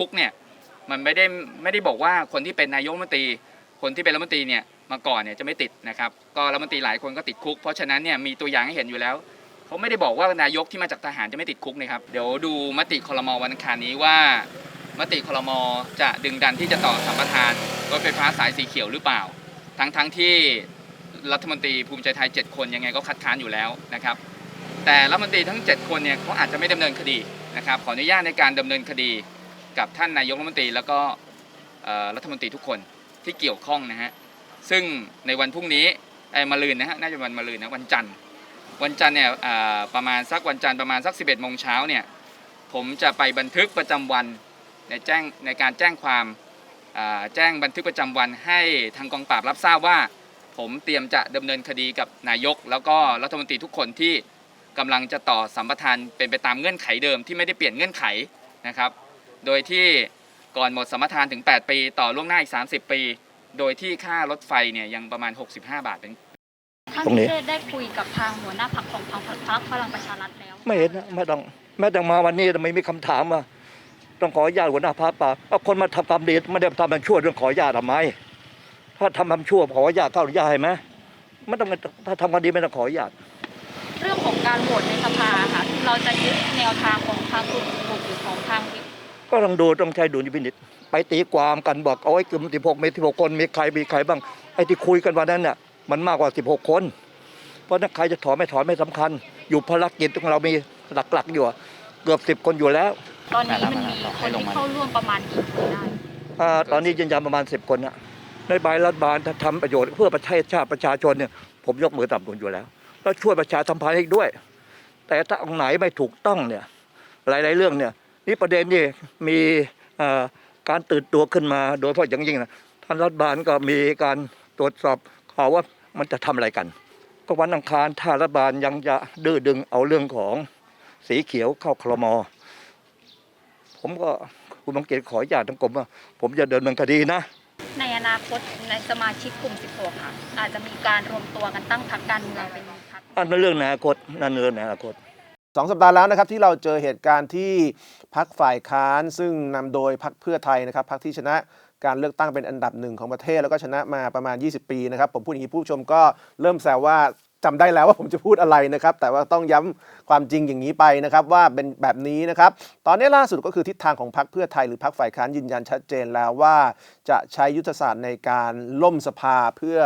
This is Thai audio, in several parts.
คุกเนี่ยมันไม่ได้ไม่ได้บอกว่าคนที่เป็นนายกรัฐมนตรี คนที่เป็นรัฐมนตรีเนี่ยมาก่อนเนี่ยจะไม่ติดนะครับก็รัฐมนตรีหลายคนก็ติดคุก เพราะฉะนั้นเนี่ยมีตัวอย่างให้เห็นอยู่แล้วเขาไม่ได้บอกว่านายกที่มาจากทหารจะไม่ติดคุกนะครับเดี๋ยวดูมติคลมวันอังคารนี้ว่ามติคลมจะดึงดันที่จะต่อสัมปทานรถไฟฟ้าสายสีเขียวหรือเปล่า ทั้งทั้งที่รัฐมนตรีภูมิใจไทย 7 คนยังไงก็คัดค้านอยู่แล้วนะครับแต่รัฐมนตรีทั้ง 7 คนเนี่ยเขาอาจจะไม่ดำเนินคดีนะครับขออนุญาตในการดำเนินคดี กับท่านนายกรัฐมนตรีแล้วก็รัฐมนตรีทุกคนที่เกี่ยวข้องนะฮะซึ่งในวันพรุ่งนี้ไอ้มะรืนนะฮะน่าจะวันมะรืนนะวันจันทร์วันจันทร์เนี่ยประมาณสักวันจันทร์ประมาณสัก 11โมงเช้าเนี่ยผมจะไปบันทึกประจำวันในแจ้งในการแจ้งความแจ้งบันทึกประจำวันให้ทางกองปราบรับทราบว่า ผมเตรียมจะดำเนินคดีกับนายก แล้วก็รัฐมนตรีทุกคนที่กำลังจะต่อสัมปทานเป็นไปตามเงื่อนไขเดิมที่ไม่ได้เปลี่ยนเงื่อนไขนะครับ โดยที่ก่อนหมดสัมปทานถึง 8 ปี ต่อล่วงหน้าอีก 30 ปี โดยที่ค่ารถไฟเนี่ยยังประมาณ 65 บาทเป็น ท่านตรงนี้ พิเชษได้คุยกับทางหัวหน้าพรรคของทางพรรคพลังประชารัฐแล้วไม่เห็นนะไม่ต้องแม้แต่มาวันนี้ไม่มีคำถามว่าต้องขออนุญาตหัวหน้าพรรคป่าเอาคนมาทำความดีไม่ได้ทำมันชั่วเรื่องขออนุญาตทำไมถ้าทำความชั่วขออนุญาตเข้าอนุญาตให้ไหมไม่ต้องถ้าทำความดีไม่ต้องขออนุญาต เรื่องของการโหวตในสภาค่ะเราจะยึดแนวทางของทางกลุ่มกลุ่มหรือของทางวิป ก็ต้องดูต้องใช้ดุลยพินิจไปตีความกันบอกเอาไอ้กลุ่มสิบหกมีสิบหกคนมีใครมีใครบ้างไอ้ที่คุยกันวันนั้นเนี่ยมันมากกว่าสิบหกคน เพราะนั้นใครจะถอนไม่ถอนไม่สำคัญ อยู่ภารกิจของเรามีหลักๆอยู่อะเกือบสิบคนอยู่แล้ว ตอนนี้มันมีคนที่เข้าร่วมประมาณกี่คนได้อ่าตอนนี้ยืนยันประมาณสิบคนนะในใบรัฐบาลถ้าทำประโยชน์เพื่อประเทศชาติประชาชนเนี่ยผมยกมือต่ำนุนอยู่แล้ว แล้วช่วยประชาสัมพันธ์อีกด้วย แต่ถ้าองค์ไหนไม่ถูกต้องเนี่ยหลาย ๆ เรื่องเนี่ย นี่ประเด็นนี่มีเอ่อการตื่นตัวขึ้นมา โดยเฉพาะอย่างยิ่งนะท่านรัฐบาลก็มีการตรวจสอบข่าวว่ามันจะทำอะไรกัน ก็วันอังคารถ้ารัฐบาลยังจะดื้อดึงเอาเรื่องของสีเขียวเข้าคลมผมก็คุณบังเกตขออนุญาตทั้งกรมว่า ผมจะเดินเนินคดีนะ ในอนาคตในสมาชิกกลุ่ม 16 ค่ะ อาจจะมีการรวมตัวกันตั้งพรรคการเมืองเป็นพรรคอันนั้นเรื่องในอนาคตนั่นเรื่องในอนาคต สองสัปดาห์แล้วนะครับที่เราเจอเหตุการณ์ที่พักฝ่ายค้านซึ่งนำโดยพักเพื่อไทยนะครับพักที่ชนะการเลือกตั้งเป็นอันดับหนึ่งของประเทศแล้วก็ชนะมาประมาณ 20 ปีนะครับผมพูดอย่างนี้ผู้ชมก็เริ่มแซวว่าจำได้แล้วว่าผมจะพูดอะไรนะครับ แต่ว่าต้องย้ำความจริงอย่างนี้ไปนะครับ ว่าเป็นแบบนี้นะครับ ตอนนี้ล่าสุดก็คือทิศทางของพักเพื่อไทยหรือพักฝ่ายค้านยืนยันชัดเจนแล้วว่า จะใช้ยุทธศาสตร์ในการล่มสภาเพื่อ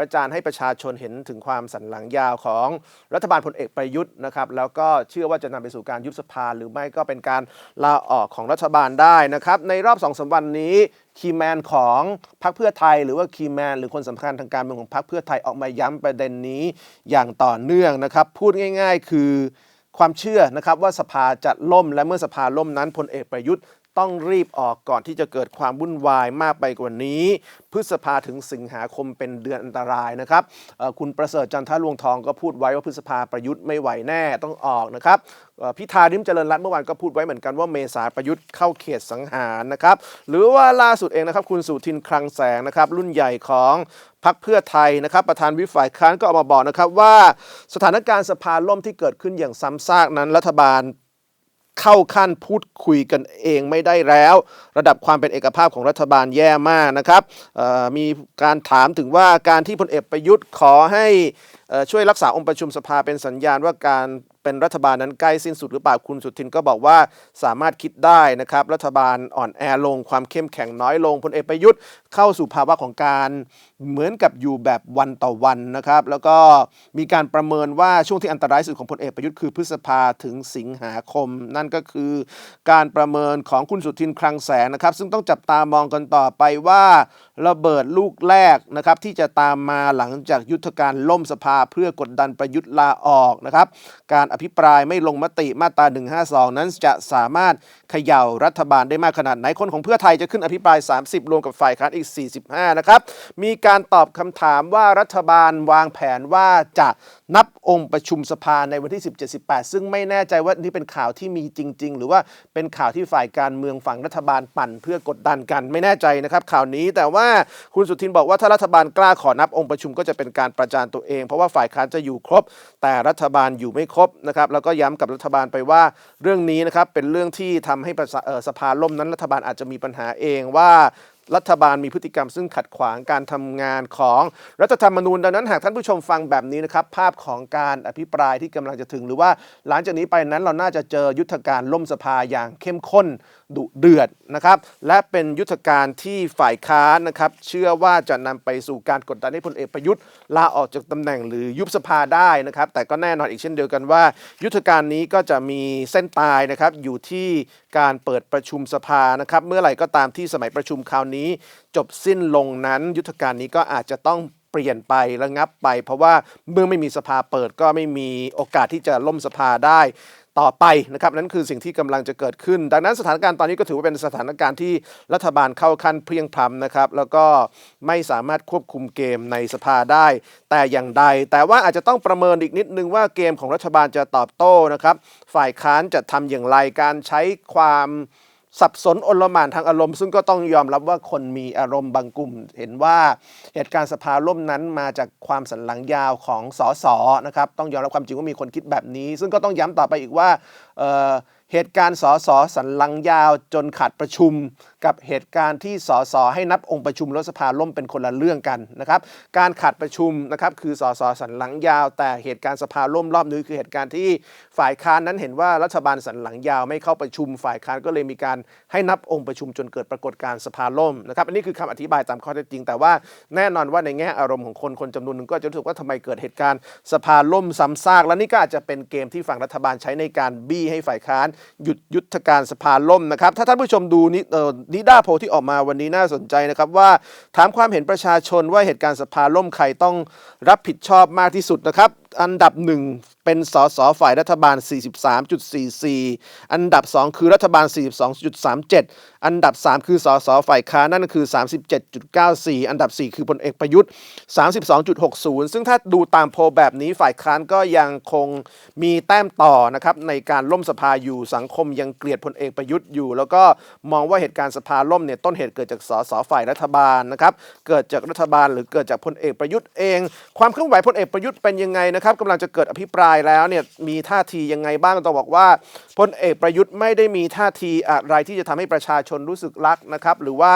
ประจานให้ประชาชนเห็นถึงความสันหลังยาวของรัฐบาลพลเอกประยุทธ์นะครับแล้วก็เชื่อว่าจะนำไปสู่การยุบสภาหรือไม่ก็เป็นการลาออกของรัฐบาลได้นะครับในรอบ2องสวันนี้คีแมนของพรรคเพื่อไทย หรือว่าคีแมนหรือคนสำคัญทางการเมืองของพรรคเพื่อไทยออกมาย้ำประเด็นนี้อย่างต่อเนื่องนะครับ พูดง่าย ๆ คือความเชื่อนะครับว่าสภาจะล่มและเมื่อสภาล่มนั้นพลเอกประยุทธ์ ต้องรีบออกก่อนที่จะเกิดความวุ่นวายมากไปกว่านี้ พฤษภาถึงสิงหาคมเป็นเดือนอันตรายนะครับคุณประเสริฐจันทรลวงทองก็พูดไว้ว่าพฤษภาประยุทธ์ไม่ไหวแน่ต้องออกนะครับพิธาริมเจริญรัตน์เมื่อวานก็พูดไว้เหมือนกันว่าเมษาประยุทธ์เข้าเขตสังหารนะครับ หรือว่าล่าสุดเองนะครับ คุณสุทินคลังแสงนะครับ รุ่นใหญ่ของพรรคเพื่อไทยนะครับ ประธานวิฝ่ายค้านก็ออกมาบอกนะครับว่าสถานการณ์สภาล่มที่เกิดขึ้นอย่างซ้ำซากนั้นรัฐบาล เข้าขั้นพูดคุยกันเองไม่ได้แล้ว ระดับความเป็นเอกภาพของรัฐบาลแย่มากนะครับมีการถามถึงว่าการที่พลเอกประยุทธ์ขอให้ช่วยรักษาองค์ประชุมสภาเป็นสัญญาณว่าการเป็นรัฐบาลนั้นใกล้สิ้นสุดหรือเปล่าคุณสุทินก็บอกว่าสามารถคิดได้นะครับ รัฐบาลอ่อนแอลงความเข้มแข็งน้อยลงพลเอกประยุทธ์เข้าสู่ภาวะของการเหมือนกับอยู่แบบวันต่อวันนะครับ แล้วก็มีการประเมินว่าช่วงที่อันตรายสุดของพลเอกประยุทธ์คือพฤษภาถึงสิงหาคม นั่นก็คือการประเมินของคุณสุทินคลังแสงนะครับ ซึ่งต้องจับตามองกันต่อไปว่าระเบิดลูกแรกนะครับที่จะตามมาหลังจากยุทธการล่มสภาเพื่อกดดันประยุทธ์ลาออกนะครับการอภิปรายไม่ลงมติมาตรา 152 นั้นจะสามารถเขย่ารัฐบาลได้มากขนาดไหน คนของเพื่อไทยจะขึ้นอภิปราย 30 รวมกับฝ่ายค้านอีก 45 นะครับ มีการตอบคำถามว่ารัฐบาลวางแผนว่าจะนับองค์ประชุมสภาในวันที่ 17-18 ซึ่งไม่แน่ใจว่านี่เป็นข่าวที่มีจริง ๆ หรือว่าเป็นข่าวที่ฝ่ายการเมืองฝั่งรัฐบาลปั่นเพื่อกดดันกันไม่แน่ใจนะครับข่าวนี้แต่ว่าคุณสุทินบอกว่าถ้ารัฐบาลกล้าขอนับองค์ประชุมก็จะเป็นการประจานตัวเอง เพราะว่าฝ่ายค้านจะอยู่ครบ แต่รัฐบาลอยู่ไม่ครบนะครับแล้วก็ย้ำกับรัฐบาลไปว่าเรื่องนี้นะครับเป็นเรื่องที่ทำให้สภาล่มนั้นรัฐบาลอาจจะมีปัญหาเองว่า รัฐบาลมีพฤติกรรมซึ่งขัดขวางการทำงานของรัฐธรรมนูญดังนั้นหากท่านผู้ชมฟังแบบนี้นะครับภาพของการอภิปรายที่กำลังจะถึง หรือว่าหลังจากนี้ไปนั้นเราน่าจะเจอยุทธการล่มสภาอย่างเข้มข้นดุเดือดนะครับและเป็นยุทธการที่ฝ่ายค้านนะครับเชื่อว่าจะนำไปสู่การกดดันให้พลเอกประยุทธ์ลาออกจากตำแหน่งหรือยุบสภาได้นะครับแต่ก็แน่นอนอีกเช่นเดียวกันว่า ยุทธการนี้ก็จะมีเส้นตายนะครับอยู่ที่การเปิดประชุมสภานะครับเมื่อไหร่ก็ตามที่สมัยประชุมคราวนี้นี้ จบสิ้นลงนั้นยุทธการนี้ก็อาจจะต้องเปลี่ยนไประงับไป เพราะว่าเมื่อไม่มีสภาเปิดก็ไม่มีโอกาสที่จะล่มสภาได้ต่อไปนะครับนั่นคือสิ่งที่กำลังจะเกิดขึ้น ดังนั้นสถานการณ์ตอนนี้ก็ถือว่าเป็นสถานการณ์ที่รัฐบาลเข้าขั้นเพียงพล้ำนะครับ แล้วก็ไม่สามารถควบคุมเกมในสภาได้ แต่อย่างใด แต่ว่าอาจจะต้องประเมินอีกนิดนึงว่าเกมของรัฐบาลจะตอบโต้นะครับ ฝ่ายค้านจะทำอย่างไรการใช้ความ สับสนอนลหม่านทางอารมณ์ ซึ่งก็ต้องยอมรับว่าคนมีอารมณ์บางกลุ่ม เห็นว่าเหตุการณ์สภาล่มนั้นมาจากความสันหลังยาวของสสนะครับต้องยอมรับความจริงว่ามีคนคิดแบบนี้ ซึ่งก็ต้องย้ำต่อไปอีกว่าเออ เหตุการณ์สสสันหลังยาวจนขาดประชุม กับเหตุการณ์ที่สสให้นับองค์ประชุมรัฐสภาล่มเป็นคนละเรื่องกันนะครับการขาดประชุมนะครับคือสสสันหลังยาว แต่เหตุการณ์สภาล่มรอบนี้คือเหตุการณ์ที่ฝ่ายค้านนั้นเห็นว่ารัฐบาลสันหลังยาวไม่เข้าประชุม ฝ่ายค้านก็เลยมีการให้นับองค์ประชุมจนเกิดปรากฏการณ์สภาล่มนะครับอันนี้คือคำอธิบายตามข้อเท็จจริง แต่ว่าแน่นอนว่าในแง่อารมณ์ของคนคนจำนวนหนึ่งก็จะรู้สึกว่าทำไมเกิดเหตุการณ์สภาล่มซ้ำซาก และนี่ก็อาจจะเป็นเกมที่ฝั่งรัฐบาลใช้ในการบี้ให้ฝ่ายค้านหยุดยุทธการสภาล่มนะครับ ถ้าท่านผู้ชมดูนิออนิด้าโพที่ออกมาวันนี้น่าสนใจนะครับว่าถามความเห็นประชาชนว่าเหตุการณ์สภาล่มใครต้องรับผิดชอบมากที่สุดนะครับ อันดับหนึ่งเป็นสสฝ่ายรัฐบาล 43.44 อันดับ 2 คือรัฐบาล 42.37 อันดับ 3 คือสสฝ่ายค้านนั่นคือ 37.94 อันดับ 4 คือพลเอกประยุทธ์ 32.60 ซึ่งถ้าดูตามโพลแบบนี้ฝ่ายค้านก็ยังคงมีแต้มต่อนะครับในการล่มสภาอยู่สังคมยังเกลียดพลเอกประยุทธ์อยู่ แล้วก็มองว่าเหตุการณ์สภาล่มเนี่ยต้นเหตุเกิดจากสสฝ่ายรัฐบาลนะครับเกิดจากรัฐบาลหรือเกิดจากพลเอกประยุทธ์เอง ความเคลื่อนไหวพลเอกประยุทธ์เป็นยังไงนะครับกำลังจะเกิดอภิปรายแล้วเนี่ยมีท่าทียังไงบ้างต้องบอกว่าพลเอกประยุทธ์ไม่ได้มีท่าทีอะไรที่จะทำให้ประชาชนรู้สึกรักนะครับหรือว่า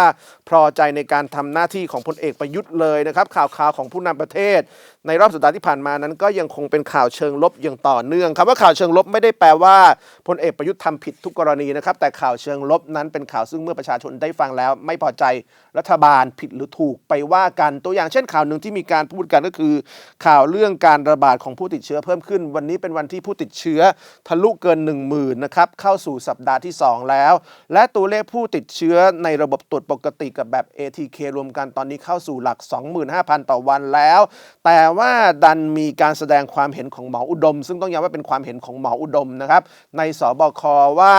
พอใจในการทำหน้าที่ของพลเอกประยุทธ์เลยนะครับข่าวข่าวของผู้นำประเทศ ในรอบสัปดาห์ที่ผ่านมานั้นก็ยังคงเป็นข่าวเชิงลบอย่างต่อเนื่องคำว่าข่าวเชิงลบไม่ได้แปลว่าพลเอกประยุทธ์ทำผิดทุกกรณีนะครับแต่ข่าวเชิงลบนั้นเป็นข่าวซึ่งเมื่อประชาชนได้ฟังแล้ว ไม่พอใจรัฐบาลผิดหรือถูกไปว่ากันตัวอย่างเช่นข่าวหนึ่งที่มีการพูดกันก็คือ ข่าวเรื่องการระบาดของผู้ติดเชื้อเพิ่มขึ้น วันนี้เป็นวันที่ผู้ติดเชื้อทะลุเกิน 1 0,000นะครับเข้าสู่สัปดาห์ที่ 2 แล้ว และตัวเลขผู้ติดเชื้อในระบบตรวจปกติกับแบบ ATK รวมกันตอนนี้เข้าสู่หลัก 25,000 ต่อวันแล้ว แต่ว่าดันมีการแสดงความเห็นของหมออุดม ซึ่งต้องย้ำว่าเป็นความเห็นของหมออุดมนะครับในสบคว่า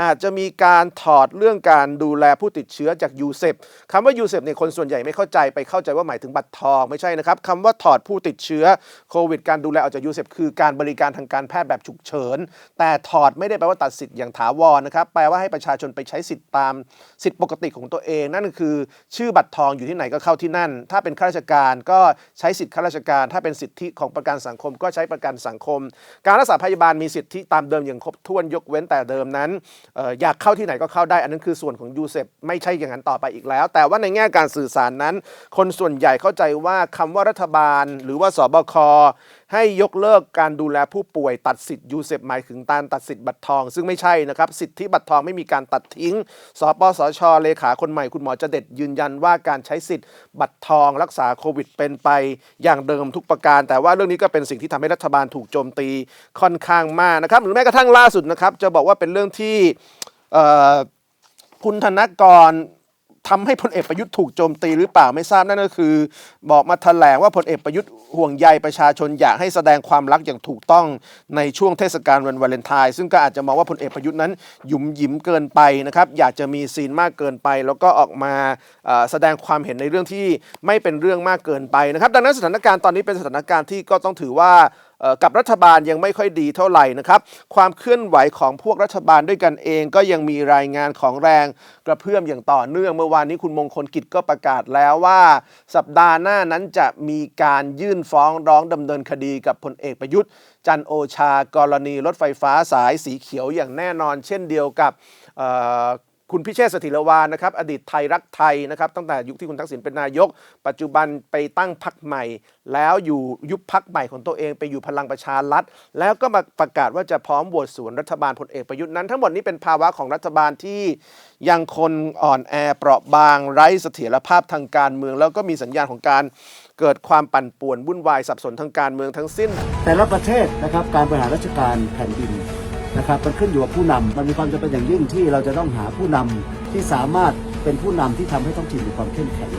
อาจจะมีการถอดเรื่องการดูแลผู้ติดเชื้อจากยูเซปคำว่ายูเซปเนี่ยคนส่วนใหญ่ไม่เข้าใจไปเข้าใจว่าหมายถึงบัตรทองไม่ใช่นะครับคำว่าถอดผู้ติดเชื้อโควิด การดูแลออกจากยูเซปคือการบริการทางการแพทย์แบบฉุกเฉิน แต่ถอดไม่ได้แปลว่าตัดสิทธิ์อย่างถาวรนะครับแปลว่าให้ประชาชนไปใช้สิทธิ์ตามสิทธิปกติของตัวเอง นั่นคือ ชื่อบัตรทองอยู่ที่ไหนก็เข้าที่นั่น ถ้าเป็นข้าราชการก็ใช้สิทธิ์ข้าราชการ ถ้าเป็นสิทธิของประกันสังคมก็ใช้ประกันสังคม การรักษาพยาบาลมีสิทธิตามเดิมอย่างครบถ้วนยกเว้นแต่เดิมนั้นอยากเข้าที่ไหนก็เข้าได้ อันนั้นคือส่วนของยูเซปไม่ใช่อย่างนั้นต่อไปอีกแล้ว แต่ว่าในแง่การสื่อสารนั้น คนส่วนใหญ่เข้าใจว่าคำว่ารัฐบาล หรือว่าสบค ให้ยกเลิกการดูแลผู้ป่วยตัดสิทธิ์ยูเซปหมายถึงการตัดสิทธิ์บัตรทอง ซึ่งไม่ใช่นะครับ สิทธิบัตรทองไม่มีการตัดทิ้ง สปสช เลขาคนใหม่คุณหมอจะเด็ดยืนยันว่าการใช้สิทธิ์บัตรทอง รักษาโควิดเป็นไปอย่างเดิมทุกประการ แต่ว่าเรื่องนี้ก็เป็นสิ่งที่ทำให้รัฐบาลถูกโจมตีค่อนข้างมากนะครับ หรือแม้กระทั่งล่าสุดนะครับจะบอกว่าเป็นเรื่องที่คุณธนกร ทำให้พลเอกประยุทธ์ถูกโจมตีหรือเปล่าไม่ทราบนั่นก็คือ บอกมาแถลงว่าพลเอกประยุทธ์ห่วงใยประชาชนอยากให้แสดงความรักอย่างถูกต้องในช่วงเทศกาลวันวาเลนไทน์ซึ่งก็อาจจะมองว่าพลเอกประยุทธ์นั้นหยุมหยิมเกินไปนะครับอยากจะมีซีนมากเกินไป แล้วก็ออกมาแสดงความเห็นในเรื่องที่ไม่เป็นเรื่องมากเกินไปนะครับ ดังนั้นสถานการณ์ตอนนี้เป็นสถานการณ์ที่ก็ต้องถือว่า กับรัฐบาลยังไม่ค่อยดีเท่าไหร่นะครับ ความเคลื่อนไหวของพวกรัฐบาลด้วยกันเองก็ยังมีรายงานของแรงกระเพื่อมอย่างต่อเนื่องเมื่อวานนี้คุณมงคลกิจก็ประกาศแล้วว่า สัปดาห์หน้านั้นจะมีการยื่นฟ้องร้องดำเนินคดีกับพลเอกประยุทธ์ จันโอชากรณีรถไฟฟ้าสายสีเขียวอย่างแน่นอน เช่นเดียวกับ คุณพิเชษฐ์สถิรวานนะครับอดีตไทยรักไทยนะครับตั้งแต่ยุคที่คุณทักษิณเป็นนายก ปัจจุบันไปตั้งพักใหม่ แล้วอยู่ยุบพักใหม่ของตัวเองไปอยู่พลังประชารัฐ แล้วก็มาประกาศว่าจะพร้อมโหวตสวนรัฐบาลพลเอกประยุทธ์นั้น ทั้งหมดนี้เป็นภาวะของรัฐบาลที่ยังคนอ่อนแอเปราะบางไร้เสถียรภาพทางการเมือง แล้วก็มีสัญญาณของการเกิดความปั่นป่วนวุ่นวายสับสนทางการเมืองทั้งสิ้น แต่ละประเทศนะครับการบริหารราชการแผ่นดิน นะครับมันขึ้นอยู่กับผู้นำมันมีความจำเป็นอย่างยิ่งที่เราจะต้องหาผู้นำที่สามารถเป็นผู้นำที่ทำให้ท้องถิ่นมีความเข้มแข็ง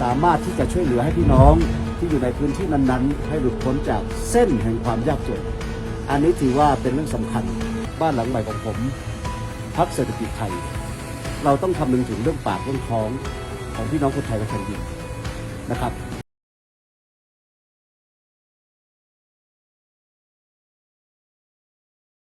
สามารถที่จะช่วยเหลือให้พี่น้องที่อยู่ในพื้นที่นั้นๆ ให้หลุดพ้นจากเส้นแห่งความยากจน อันนี้ถือว่าเป็นเรื่องสำคัญบ้านหลังใหม่ของผมพักเศรษฐกิจไทย เราต้องคำนึงถึงเรื่องปากเรื่องท้องของพี่น้องคนไทยและแผ่นดินนะครับ